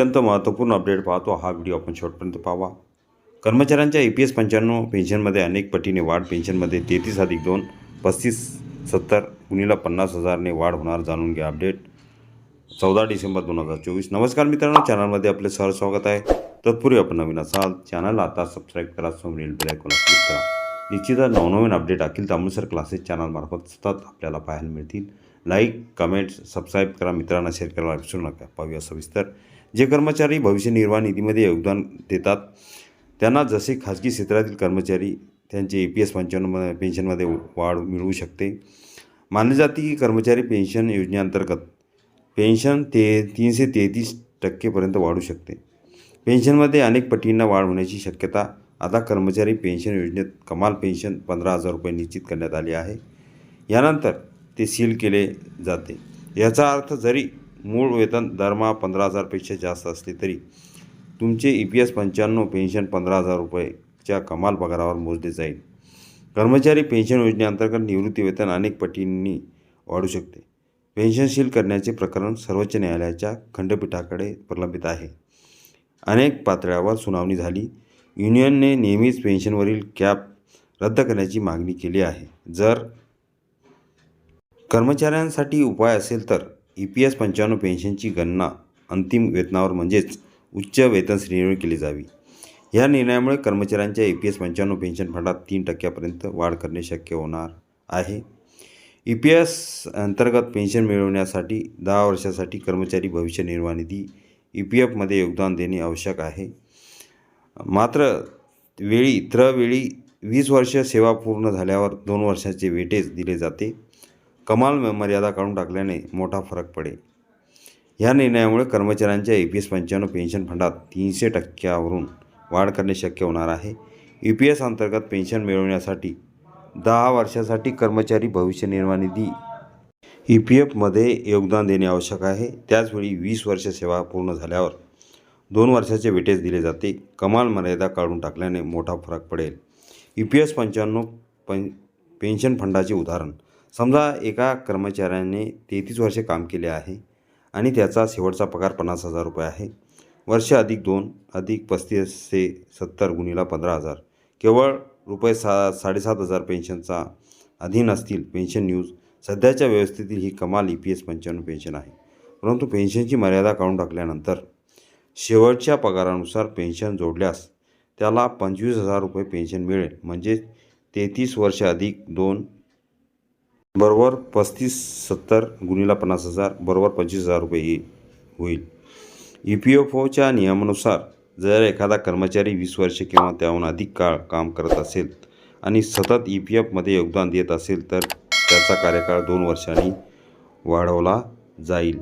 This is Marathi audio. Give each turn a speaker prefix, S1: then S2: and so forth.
S1: अत्यंत महत्त्वपूर्ण अपडेट पाहतो. हा व्हिडिओ आपण शेवटपर्यंत पाहावा. कर्मचाऱ्यांच्या ई पी एस पंच्याण्णव पेन्शनमध्ये अनेक पटीने वाढ. पेन्शनमध्ये तेहतीस अधिक दोन पस्तीस सत्तर गुणीला पन्नास हजारने वाढ होणार जाणून घ्या अपडेट. चौदा डिसेंबर दोन हजार चोवीस. नमस्कार मित्रांनो चॅनलमध्ये आपले सहर स्वागत आहे. तत्पूर्वी आपण नवीन असाल चॅनलला आता सबस्क्राईब करा समोरील बेल क्लिक करा. निश्चितच नवनवीन अपडेट अखिल तांबूसर क्लासेस चॅनलमार्फत सतत आपल्याला पाहायला मिळतील. लाईक कमेंट्स सबस्क्राईब करा. मित्रांना शेअर करायला विसरू नका. पाहूया सविस्तर. जे कर्मचारी भविष्य निर्वाह निधीमध्ये योगदान देतात त्यांना जसे खाजगी क्षेत्रातील कर्मचारी त्यांचे ए पी एस पंच्याण्णव पेन्शनमध्ये वाढ मिळवू शकते. मानले जाते की कर्मचारी पेन्शन योजनेअंतर्गत पेन्शन ते तीनशे तेहतीस टक्केपर्यंत वाढू शकते. पेन्शनमध्ये अनेक पटींना वाढ होण्याची शक्यता आता कर्मचारी पेन्शन योजनेत कमाल पेन्शन पंधरा हजार रुपये निश्चित करण्यात आली आहे. यानंतर ते सील केले जाते. याचा अर्थ जरी मूळ वेतन दरमहा पंधरा हजारपेक्षा जास्त असले तरी तुमचे ई पी एस पंच्याण्णव पेन्शन पंधरा हजार रुपयेच्या कमाल पगारावर मोजले जाईल. कर्मचारी पेन्शन योजनेअंतर्गत निवृत्ती वेतन अनेक पटींनी वाढू शकते. पेन्शनशील करण्याचे प्रकरण सर्वोच्च न्यायालयाच्या खंडपीठाकडे प्रलंबित आहे. अनेक पातळ्यावर सुनावणी झाली. युनियनने नेहमीच पेन्शनवरील कॅप रद्द करण्याची मागणी केली आहे. जर कर्मचाऱ्यांसाठी उपाय असेल तर ई पी एस पंच्याण्णव पेन्शनची गणना अंतिम वेतनावर म्हणजेच उच्च वेतन श्रेणीवर केली जावी. या निर्णयामुळे कर्मचाऱ्यांच्या ई पी एस पंच्याण्णव पेन्शन फंडात तीन टक्क्यापर्यंत वाढ करणे शक्य होणार आहे. ई पी एस अंतर्गत पेन्शन मिळवण्यासाठी दहा वर्षासाठी कर्मचारी भविष्य निर्वाह निधी ई पी एफमध्ये योगदान देणे आवश्यक आहे. मात्र वेळी त्रवेळी वीस वर्ष सेवा पूर्ण झाल्यावर दोन वर्षाचे वेटेज दिले जाते. कमाल म- मर्यादा काढून टाकल्याने मोठा फरक पडेल. या निर्णयामुळे कर्मचाऱ्यांच्या ए पी एस पंच्याण्णव पेन्शन फंडात तीनशे टक्क्यावरून वाढ करणे शक्य होणार आहे. ई पी एस अंतर्गत पेन्शन मिळवण्यासाठी दहा वर्षासाठी कर्मचारी भविष्य निर्वाह निधी ई पी एफमध्ये योगदान देणे आवश्यक आहे. त्याचवेळी वीस वर्ष सेवा पूर्ण झाल्यावर दोन वर्षाचे वेटेज दिले जाते. कमाल मर्यादा काढून टाकल्याने मोठा फरक पडेल. ई पी एस पंच्याण्णव पं पेन्शन फंडाचे उदाहरण. समजा एका कर्मचाऱ्याने तेहतीस वर्षे काम केले आहे आणि त्याचा शेवटचा पगार पन्नास हजार रुपये आहे. वर्ष अधिक दोन अधिक पस्तीसशे सत्तर गुणीला पंधरा हजार. केवळ रुपये सा साडेसात हजार पेन्शनचा अधीन असतील पेन्शन न्यूज सध्याच्या व्यवस्थेतील ही कमाल ई पी एस पंच्याण्णव पेन्शन आहे. परंतु पेन्शनची मर्यादा काढून टाकल्यानंतर शेवटच्या पगारानुसार पेन्शन जोडल्यास त्याला पंचवीस हजार रुपये पेन्शन मिळेल. म्हणजे तेहतीस वर्ष अधिक दोन बरोबर पस्तीस सत्तर गुणीला पन्नास हजार बरोबर पंचवीस हजार रुपये येईल होईल. ई पी एफ ओच्या नियमानुसार जर एखादा कर्मचारी वीस वर्षे किंवा त्याहून अधिक काळ काम करत असेल आणि सतत ई पी एफमध्ये योगदान देत असेल तर त्याचा कार्यकाळ दोन वर्षांनी वाढवला जाईल.